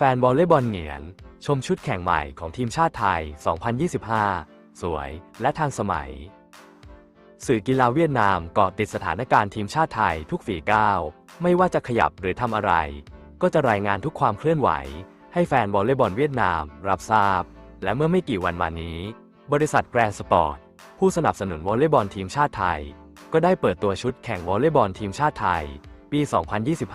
แฟนวอลเลย์บอลเหงียน ชมชุดแข่งใหม่ของทีมชาติไทย 2025 สวยและทันสมัย สื่อกีฬาเวียดนามเกาะติดสถานการณ์ทีมชาติไทยทุกฝีก้าว ไม่ว่าจะขยับหรือทำอะไร ก็จะรายงานทุกความเคลื่อนไหว ให้แฟนวอลเลย์บอลเวียดนาม รับทราบ และเมื่อไม่กี่วันมานี้ บริษัทแกรนสปอร์ตผู้สนับสนุนวอลเลย์บอลทีมชาติไทย ก็ได้เปิดตัวชุดแข่งวอลเลย์บอลทีมชาติไทย ปี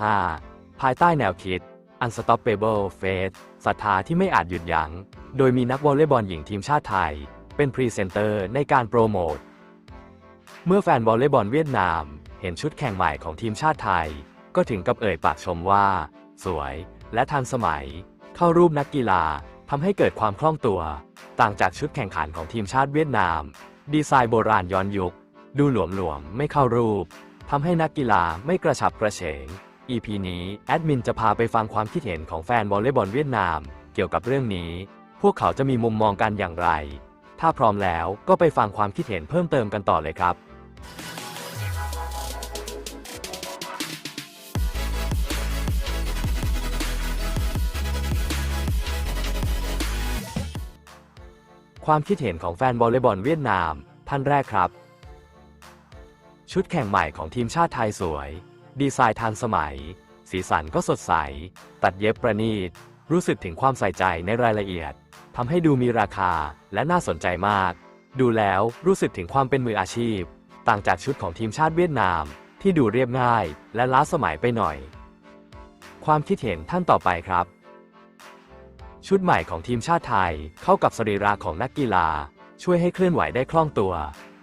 2025 ภายใต้แนวคิด Unstoppable Faith ศรัทธาที่ไม่อาจหยุดยัง้ง โดยมีนักวอลเลย์บอลหญิงทีมชาติไทย เป็นพรีเซนเตอร์ในการโปรโมท เมื่อแฟนวอลเลย์บอลเวียดนาม เห็นชุดแข่งใหม่ของทีมชาติไทย ก็ถึงกับเอ่ยปากชมว่า สวยและทันสมัย เข้ารูปนักกีฬาทำให้เกิดความคล่องตัว ต่างจากชุดแข่งขันของทีมชาติเวียดนาม ดีไซน์โบราณย้อนยุค ดูหลวมๆไม่เข้ารูปทำให้นักกีฬาไม่กระฉับกระเฉง EP นี้ แอดมินจะพาไปฟังความคิดเห็นของแฟนวอลเลย์บอลเวียดนาม เกี่ยวกับเรื่องนี้ พวกเขาจะมีมุมมองกันอย่างไร ถ้าพร้อมแล้วก็ไปฟังความคิดเห็นเพิ่มเติมกันต่อเลยครับ ความคิดเห็นของแฟนวอลเลย์บอลเวียดนาม ท่านแรกครับ ชุดแข่งใหม่ของทีมชาติไทยสวย ดีไซน์ทันสมัย สีสันก็สดใส ตัดเย็บประณีต รู้สึกถึงความใส่ใจในรายละเอียดทำให้ดูมีราคาและน่าสนใจมาก ดูแล้วรู้สึกถึงความเป็นมืออาชีพ ต่างจากชุดของทีมชาติเวียดนาม ที่ดูเรียบง่ายและล้าสมัยไปหน่อย ความคิดเห็นท่านต่อไปครับ ชุดใหม่ของทีมชาติไทยเข้ากับสรีระของนักกีฬา ช่วยให้เคลื่อนไหวได้คล่องตัว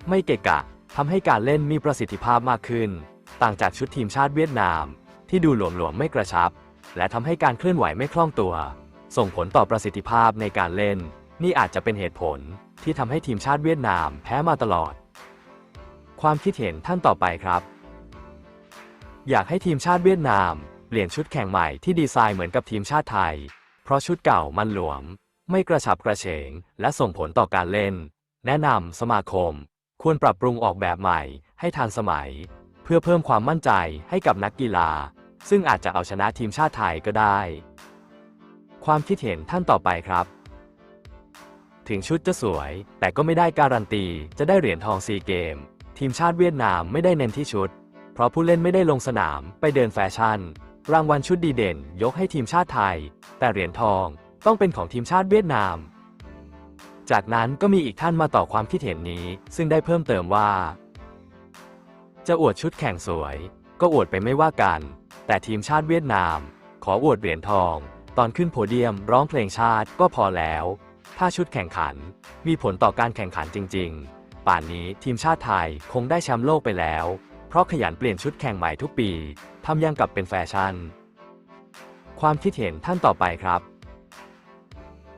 ไม่เกะกะทำให้การเล่นมีประสิทธิภาพมากขึ้น ต่างจากชุดทีมชาติเวียดนาม ที่ดูหลวมๆไม่กระชับ และทำให้การเคลื่อนไหวไม่คล่องตัว ส่งผลต่อประสิทธิภาพในการเล่น นี่อาจจะเป็นเหตุผลที่ทำให้ทีมชาติเวียดนามแพ้มาตลอด ความคิดเห็นท่านต่อไปครับ อยากให้ทีมชาติเวียดนามเปลี่ยนชุดแข่งใหม่ที่ดีไซน์เหมือนกับทีมชาติไทย เพราะชุดเก่ามันหลวม ไม่กระฉับกระเฉง และส่งผลต่อการเล่น แนะนำสมาคม ควรปรับปรุงออกแบบใหม่ให้ทันสมัย พื่อเพิ่มความมั่นใจให้กับนักกีฬา ซึ่งอาจจะเอาชนะทีมชาติไทยก็ได้ ความคิดเห็นท่านต่อไปครับ ถึงชุดจะสวย แต่ก็ไม่ได้การันตีจะได้เหรียญทองซีเกม ทีมชาติเวียดนามไม่ได้เน้นที่ชุด เพราะผู้เล่นไม่ได้ลงสนามไปเดินแฟชั่น รางวัลชุดดีเด่น ยกให้ทีมชาติไทย แต่เหรียญทองต้องเป็นของทีมชาติเวียดนาม จากนั้นก็มีอีกท่านมาต่อความคิดเห็นนี้ ซึ่งได้เพิ่มเติมว่า จะอวดชุดแข่งสวย ก็อวดไปไม่ว่ากัน แต่ทีมชาติเวียดนาม ขออวดเหรียญทอง ตอนขึ้นโพเดียมร้องเพลงชาติก็พอแล้ว ถ้าชุดแข่งขันมีผลต่อการแข่งขันจริง ๆ ป่านนี้ทีมชาติไทยคงได้แชมป์โลกไปแล้ว เพราะขยันเปลี่ยนชุดแข่งใหม่ทุกปีทำยังกับเป็นแฟชั่น ความคิดเห็นท่านต่อไปครับ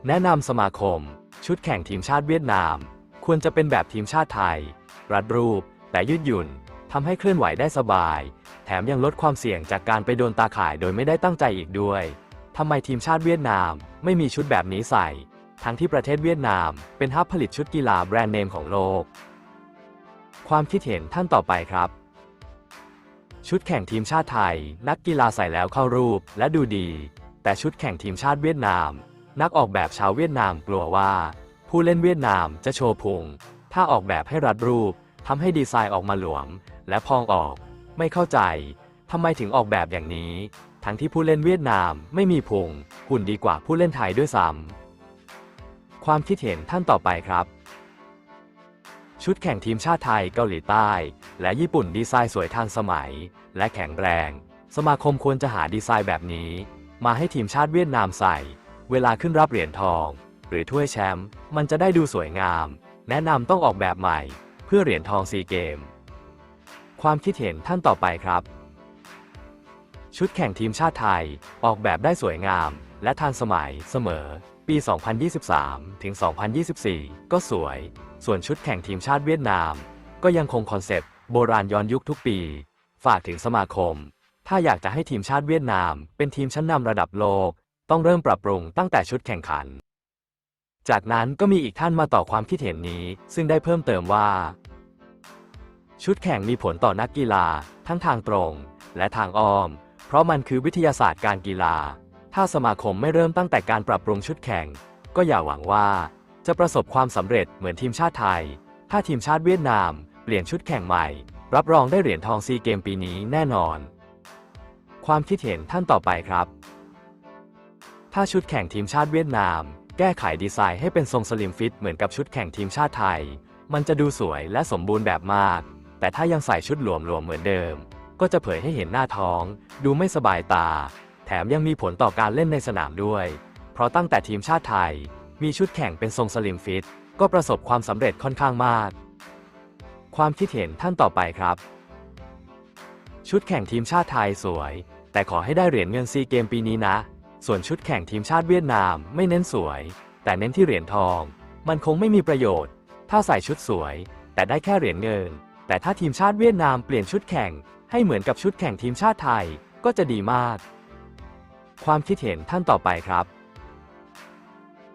แนะนำสมาคม ชุดแข่งทีมชาติเวียดนาม ควรจะเป็นแบบทีมชาติไทย รัดรูปแต่ยืดหยุ่น ทำให้เคลื่อนไหวได้สบาย แถมยังลดความเสี่ยงจากการไปโดนตาข่ายโดยไม่ได้ตั้งใจอีกด้วยทำไมทีมชาติเวียดนามไม่มีชุดแบบนี้ใส่ ทั้งที่ประเทศเวียดนามเป็นฮับผลิตชุดกีฬาแบรนด์เนมของโลก ความคิดเห็นท่านต่อไปครับ ชุดแข่งทีมชาติไทย นักกีฬาใส่แล้วเข้ารูปและดูดี แต่ชุดแข่งทีมชาติเวียดนาม นักออกแบบชาวเวียดนามกลัวว่า ผู้เล่นเวียดนามจะโชว์พุงถ้าออกแบบให้รัดรูป ทำให้ดีไซน์ออกมาหลวม และพองออก ไม่เข้าใจทำไมถึงออกแบบอย่างนี้ ทั้งที่ผู้เล่นเวียดนามไม่มีพุงหุ่นดีกว่าผู้เล่นไทยด้วยซ้ำความคิดเห็นท่านต่อไปครับ ชุดแข่งทีมชาติไทยเกาหลีใต้ และญี่ปุ่นดีไซน์สวยทันสมัย และแข็งแรง สมาคมควรจะหาดีไซน์แบบนี้ มาให้ทีมชาติเวียดนามใส่ เวลาขึ้นรับเหรียญทอง หรือถ้วยแชมป์มันจะได้ดูสวยงาม แนะนำต้องออกแบบใหม่ พื่อเหรียญทองซีเกม ความคิดเห็นท่านต่อไปครับ ชุดแข่งทีมชาติไทยออกแบบได้สวยงาม และทันสมัยเสมอ ปี 2023 ถึง 2024 ก็สวย ส่วนชุดแข่งทีมชาติเวียดนาม ก็ยังคงคอนเซปต์โบราณย้อนยุคทุกปี ฝากถึงสมาคม ถ้าอยากจะให้ทีมชาติเวียดนาม เป็นทีมชั้นนำระดับโลก ต้องเริ่มปรับปรุงตั้งแต่ชุดแข่งขัน จากนั้นก็มีอีกท่านมาต่อความคิดเห็นนี้ ซึ่งได้เพิ่มเติมว่า ชุดแข่งมีผลต่อนักกีฬา ทั้งทางตรง และทางอ้อม เพราะมันคือวิทยาศาสตร์การกีฬา ถ้าสมาคมไม่เริ่มตั้งแต่การปรับปรุงชุดแข่ง ก็อย่าหวังว่าจะประสบความสำเร็จเหมือนทีมชาติไทย ถ้าทีมชาติเวียดนาม เปลี่ยนชุดแข่งใหม่ รับรองได้เหรียญทองซีเกมปีนี้แน่นอน ความคิดเห็นท่านต่อไปครับ ถ้าชุดแข่งทีมชาติเวียดนาม แก้ไขดีไซน์ให้เป็นทรงสลิมฟิตเหมือนกับชุดแข่งทีมชาติไทย มันจะดูสวยและสมบูรณ์แบบมาก แต่ถ้ายังใส่ชุดหลวมๆเหมือนเดิม ก็จะเผยให้เห็นหน้าท้อง ดูไม่สบายตา แถมยังมีผลต่อการเล่นในสนามด้วย เพราะตั้งแต่ทีมชาติไทย มีชุดแข่งเป็นทรงสลิมฟิต ก็ประสบความสำเร็จค่อนข้างมาก ความคิดเห็นท่านต่อไปครับ ชุดแข่งทีมชาติไทยสวย แต่ขอให้ได้เหรียญเงินซีเกมปีนี้นะ ส่วนชุดแข่งทีมชาติเวียดนามไม่เน้นสวย แต่เน้นที่เหรียญทอง มันคงไม่มีประโยชน์ ถ้าใส่ชุดสวย แต่ได้แค่เหรียญเงิน แต่ถ้าทีมชาติเวียดนามเปลี่ยนชุดแข่ง ให้เหมือนกับชุดแข่งทีมชาติไทยก็จะดีมาก ความคิดเห็นท่านต่อไปครับ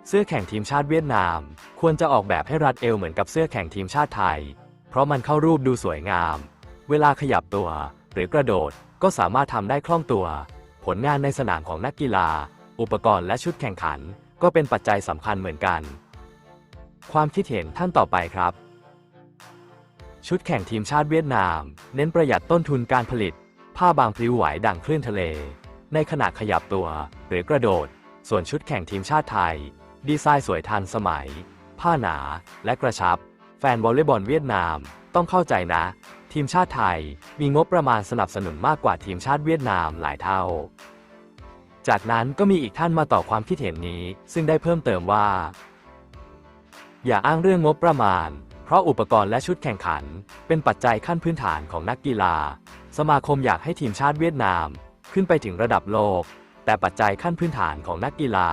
เสื้อแข่งทีมชาติเวียดนาม ควรจะออกแบบให้รัดเอวเหมือนกับเสื้อแข่งทีมชาติไทย เพราะมันเข้ารูปดูสวยงาม เวลาขยับตัวหรือกระโดดก็สามารถทำได้คล่องตัว ผลงานในสนามของนักกีฬา อุปกรณ์และชุดแข่งขัน ก็เป็นปัจจัยสำคัญเหมือนกัน ความคิดเห็นท่านต่อไปครับ ชุดแข่งทีมชาติเวียดนาม เน้นประหยัดต้นทุนการผลิต ผ้าบางพลิ้วไหวดังคลื่นทะเล ในขณะขยับตัวหรือกระโดด ส่วนชุดแข่งทีมชาติไทย ดีไซน์สวยทันสมัย ผ้าหนาและกระชับ แฟนวอลเลย์บอลเวียดนามต้องเข้าใจนะ ทีมชาติไทยมีงบประมาณสนับสนุนมากกว่าทีมชาติเวียดนามหลายเท่า จากนั้นก็มีอีกท่านมาต่อความคิดเห็นนี้ ซึ่งได้เพิ่มเติมว่า อย่าอ้างเรื่องงบประมาณ เพราะอุปกรณ์และชุดแข่งขัน เป็นปัจจัยขั้นพื้นฐานของนักกีฬา สมาคมอยากให้ทีมชาติเวียดนาม ขึ้นไปถึงระดับโลก แต่ปัจจัยขั้นพื้นฐานของนักกีฬา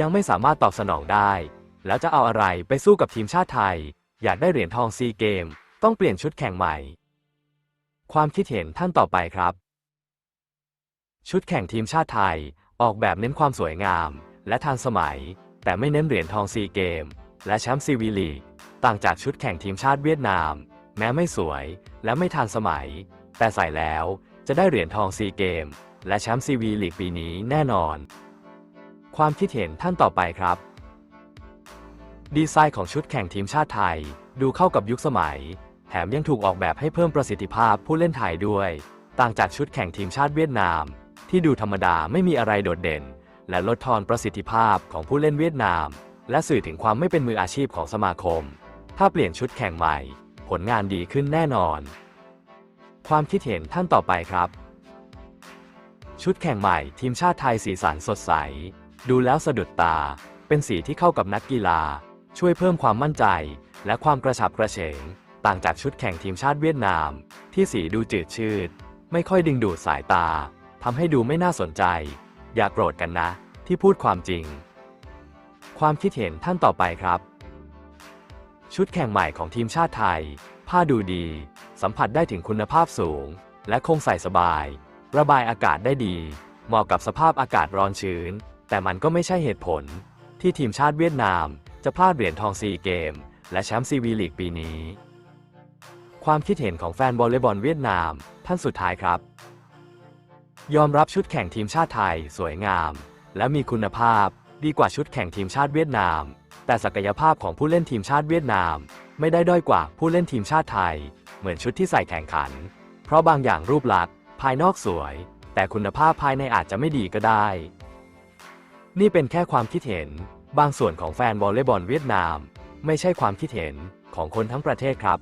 ยังไม่สามารถตอบสนองได้ แล้วจะเอาอะไรไปสู้กับทีมชาติไทย อยากได้เหรียญทองซีเกม ต้องเปลี่ยนชุดแข่งใหม่ ความคิดเห็นท่านต่อไปครับ ชุดแข่งทีมชาติไทย ออกแบบเน้นความสวยงาม และทันสมัย แต่ไม่เน้นเหรียญทองซีเกม และแชมป์ซีวีลีกต่างจากชุดแข่งทีมชาติเวียดนาม แม้ไม่สวยและไม่ทันสมัย แต่ใส่แล้วจะได้เหรียญทองซีเกม และแชมป์ซีวีลีกปีนี้แน่นอน ความคิดเห็นท่านต่อไปครับ ดีไซน์ของชุดแข่งทีมชาติไทย ดูเข้ากับยุคสมัย แถมยังถูกออกแบบให้เพิ่มประสิทธิภาพผู้เล่นไทยด้วย ต่างจากชุดแข่งทีมชาติเวียดนาม ที่ดูธรรมดาไม่มีอะไรโดดเด่น และลดทอนประสิทธิภาพของผู้เล่นเวียดนาม และสื่อถึงความไม่เป็นมืออาชีพของสมาคม ถ้าเปลี่ยนชุดแข่งใหม่ ผลงานดีขึ้นแน่นอน ความคิดเห็นท่านต่อไปครับ ชุดแข่งใหม่ ทีมชาติไทยสีสันสดใส ดูแล้วสะดุดตา เป็นสีที่เข้ากับนักกีฬา ช่วยเพิ่มความมั่นใจ และความกระฉับกระเฉง ต่างจากชุดแข่งทีมชาติเวียดนาม ที่สีดูจืดชืด ไม่ค่อยดึงดูดสายตาทำให้ดูไม่น่าสนใจ อย่าโกรธกันนะ ที่พูดความจริง ความคิดเห็นท่านต่อไปครับ ชุดแข่งใหม่ของทีมชาติไทย ผ้าดูดี สัมผัสได้ถึงคุณภาพสูง และคงใส่สบาย ระบายอากาศได้ดี เหมาะกับสภาพอากาศร้อนชื้น แต่มันก็ไม่ใช่เหตุผล ที่ทีมชาติเวียดนาม จะพลาดเหรียญทองซีเกม และแชมป์ซีวีลีกปีนี้ ความคิดเห็นของแฟนวอลเลย์บอลเวียดนาม ท่านสุดท้ายครับ ยอมรับชุดแข่งทีมชาติไทย สวยงาม และมีคุณภาพ ดีกว่าชุดแข่งทีมชาติเวียดนาม แต่ศักยภาพของผู้เล่นทีมชาติเวียดนาม ไม่ได้ด้อยกว่าผู้เล่นทีมชาติไทย เหมือนชุดที่ใส่แข่งขัน เพราะบางอย่างรูปลักษณ์ภายนอกสวย แต่คุณภาพภายในอาจจะไม่ดีก็ได้ นี่เป็นแค่ความคิดเห็น บางส่วนของแฟนวอลเลย์บอลเวียดนาม ไม่ใช่ความคิดเห็นของคนทั้งประเทศครับ